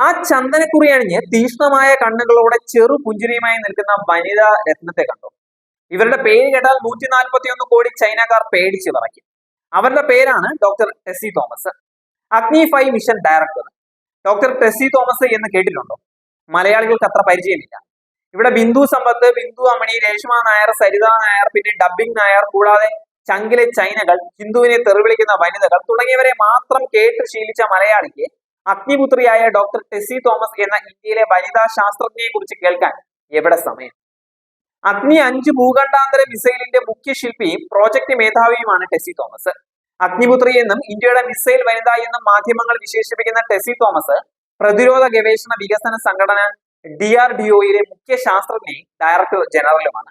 ആ ചന്ദനക്കുറി അണിഞ്ഞ് തീക്ഷ്ണമായ കണ്ണുകളോടെ ചെറു പുഞ്ചിരിയുമായി നിൽക്കുന്ന വനിതാ രത്നത്തെ കണ്ടു. ഇവരുടെ പേര് കേട്ടാൽ നൂറ്റി നാൽപ്പത്തി ഒന്ന് കോടി ചൈനക്കാർ പേടിച്ച് പറയ്ക്കും അവരുടെ പേരാണ് doctor Tessy Thomas. Agni five mission director. Doctor Tessy Thomas എന്ന് കേട്ടിട്ടുണ്ടോ? മലയാളികൾക്ക് അത്ര പരിചയമില്ല. ഇവിടെ ബിന്ദു സമ്പത്ത് ബിന്ദു അമണി രേഷ്മ നായർ സരിത നായർ പിന്നെ ഡബിംഗ് നായർ കൂടാതെ ചങ്കിലെ ചൈനകൾ ഹിന്ദുവിനെ തെറിവിളിക്കുന്ന വനിതകൾ തുടങ്ങിയവരെ മാത്രം കേട്ട് ശീലിച്ച മലയാളിക്ക് അഗ്നിപുത്രിയായ ഡോക്ടർ ടെസി തോമസ് എന്ന ഇന്ത്യയിലെ വനിതാ ശാസ്ത്രജ്ഞയെ കുറിച്ച് കേൾക്കാൻ എവിടെ സമയം? അഗ്നി അഞ്ച് ഭൂഖണ്ഡാന്തര മിസൈലിന്റെ മുഖ്യ ശില്പിയും പ്രോജക്ട് മേധാവിയുമാണ് ടെസി തോമസ്. അഗ്നിപുത്രി എന്നും ഇന്ത്യയുടെ മിസൈൽ വനിത എന്നും മാധ്യമങ്ങൾ വിശേഷിപ്പിക്കുന്ന ടെസി തോമസ് പ്രതിരോധ ഗവേഷണ വികസന സംഘടന ഡി ആർ ഡി ഒയിലെ മുഖ്യ ശാസ്ത്രജ്ഞയും ഡയറക്ടർ ജനറലുമാണ്.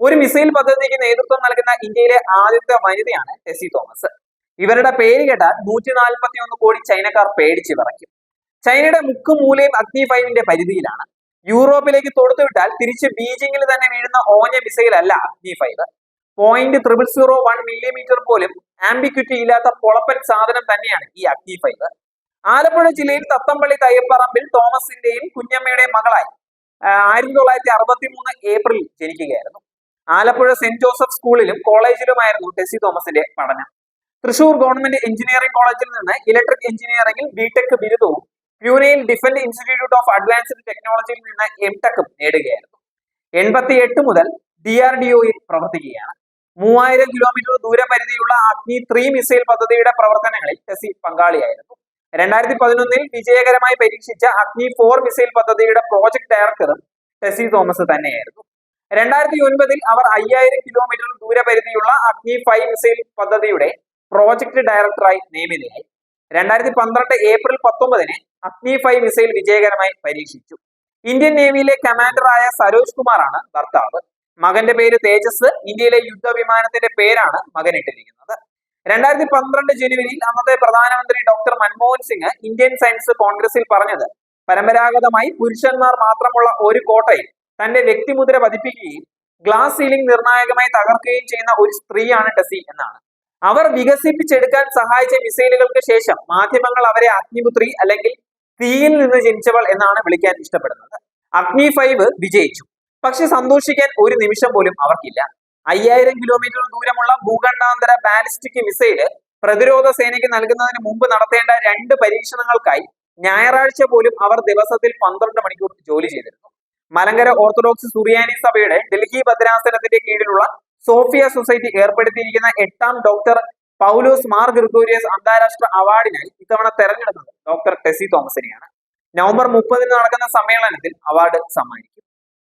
ഒരു മിസൈൽ പദ്ധതിക്ക് നേതൃത്വം നൽകുന്ന ഇന്ത്യയിലെ ആദ്യത്തെ വനിതയാണ് ടെസി തോമസ്. ഇവരുടെ പേര് കേട്ടാൽ നൂറ്റി നാൽപ്പത്തി ഒന്ന് കോടി ചൈനക്കാർ പേടിച്ച് വിറയ്ക്കും. ചൈനയുടെ മുക്കും മൂലയും അഗ്നി ഫൈവിന്റെ പരിധിയിലാണ്. യൂറോപ്പിലേക്ക് തൊടുത്തുവിട്ടാൽ തിരിച്ച് ബീജിംഗിൽ തന്നെ വീഴുന്ന ഓഞ്ഞ അല്ല Agni five point triple zero one millimetre പോലും ആംബിക്യുറ്റി ഇല്ലാത്ത പൊളപ്പൻ സാധനം തന്നെയാണ് ഈ അഗ്നി ഫൈവ് ആലപ്പുഴ ജില്ലയിൽ തത്തമ്പള്ളി തയ്യപ്പറമ്പിൽ തോമസിന്റെയും കുഞ്ഞമ്മയുടെയും മകളായി ആയിരത്തി തൊള്ളായിരത്തി അറുപത്തി മൂന്ന് ഏപ്രിൽ ജനിക്കുകയായിരുന്നു. ആലപ്പുഴ സെന്റ് ജോസഫ് സ്കൂളിലും കോളേജിലുമായിരുന്നു ടെസി തോമസിന്റെ പഠനം. തൃശൂർ ഗവൺമെന്റ് എഞ്ചിനീയറിംഗ് കോളേജിൽ നിന്ന് ഇലക്ട്രിക് എഞ്ചിനീയറിംഗിൽ ബിടെക് ബിരുദവും പ്യൂനെയിൽ ഡിഫൻസ് ഇൻസ്റ്റിറ്റ്യൂട്ട് ഓഫ് അഡ്വാൻസ്ഡ് ടെക്നോളജിയിൽ നിന്ന് എം ടെക്കും നേടുകയായിരുന്നു. എൺപത്തി എട്ട് മുതൽ ഡി ആർ ഡി ഒയിൽ പ്രവർത്തിക്കുകയാണ്. മൂവായിരം കിലോമീറ്റർ ദൂരപരിധിയുള്ള അഗ്നി ത്രീ മിസൈൽ പദ്ധതിയുടെ പ്രവർത്തനങ്ങളിൽ ടെസി പങ്കാളിയായിരുന്നു. രണ്ടായിരത്തി പതിനൊന്നിൽ വിജയകരമായി പരീക്ഷിച്ച അഗ്നി ഫോർ മിസൈൽ പദ്ധതിയുടെ പ്രോജക്ട് ഡയറക്ടറും ടെസി തോമസ് തന്നെയായിരുന്നു. രണ്ടായിരത്തി ഒൻപതിൽ അവർ അയ്യായിരം കിലോമീറ്റർ ദൂരപരിധിയുള്ള അഗ്നി ഫൈവ് മിസൈൽ പദ്ധതിയുടെ പ്രോജക്ട് ഡയറക്ടറായി നിയമിതയായി. രണ്ടായിരത്തി പന്ത്രണ്ട് ഏപ്രിൽ പത്തൊമ്പതിന് അഗ്നി ഫൈവ് മിസൈൽ വിജയകരമായി പരീക്ഷിച്ചു. ഇന്ത്യൻ നേവിയിലെ കമാൻഡറായ സരോജ് കുമാറാണ് ഭർത്താവ്. മകന്റെ പേര് തേജസ് ഇന്ത്യയിലെ യുദ്ധവിമാനത്തിന്റെ പേരാണ് മകൻ ഇട്ടിരിക്കുന്നത് രണ്ടായിരത്തി പന്ത്രണ്ട് ജനുവരിയിൽ അന്നത്തെ പ്രധാനമന്ത്രി doctor Manmohan Singh Indian science കോൺഗ്രസിൽ പറഞ്ഞത് പരമ്പരാഗതമായി പുരുഷന്മാർ മാത്രമുള്ള ഒരു കോട്ടയിൽ തന്റെ വ്യക്തിമുദ്ര പതിപ്പിക്കുകയും ഗ്ലാസ് സീലിംഗ് നിർണായകമായി തകർക്കുകയും ചെയ്യുന്ന ഒരു സ്ത്രീയാണ് ടെസി എന്നാണ്. അവർ വികസിപ്പിച്ചെടുക്കാൻ സഹായിച്ച മിസൈലുകൾക്ക് ശേഷം മാധ്യമങ്ങൾ അവരെ അഗ്നിപുത്രി അല്ലെങ്കിൽ തീയിൽ നിന്ന് ജനിച്ചവൾ എന്നാണ് വിളിക്കാൻ ഇഷ്ടപ്പെടുന്നത്. അഗ്നി ഫൈവ് വിജയിച്ചു. പക്ഷെ സന്തോഷിക്കാൻ ഒരു നിമിഷം പോലും അവർക്കില്ല. അയ്യായിരം കിലോമീറ്റർ ദൂരമുള്ള ഭൂഖണ്ഡാന്തര ബാലിസ്റ്റിക് മിസൈൽ പ്രതിരോധ സേനയ്ക്ക് നൽകുന്നതിന് മുമ്പ് നടത്തേണ്ട രണ്ട് പരീക്ഷണങ്ങൾക്കായി ഞായറാഴ്ച പോലും അവർ ദിവസത്തിൽ പന്ത്രണ്ട് മണിക്കൂർ ജോലി ചെയ്തിരുന്നു. മലങ്കര ഓർത്തഡോക്സ് സുറിയാനി സഭയുടെ ഡൽഹി ഭദ്രാസനത്തിന്റെ കീഴിലുള്ള സോഫിയ സൊസൈറ്റി ഏർപ്പെടുത്തിയിരിക്കുന്ന എട്ടാം ഡോക്ടർ പൗലോസ് മാർ ഗ്രിഗോരിയസ് അന്താരാഷ്ട്ര അവാർഡിനായി ഇത്തവണ തെരഞ്ഞെടുത്തത് ഡോക്ടർ ടെസി തോമസിനെയാണ്. നവംബർ മുപ്പതിന് നടക്കുന്ന സമ്മേളനത്തിൽ അവാർഡ് സമ്മാനിക്കും.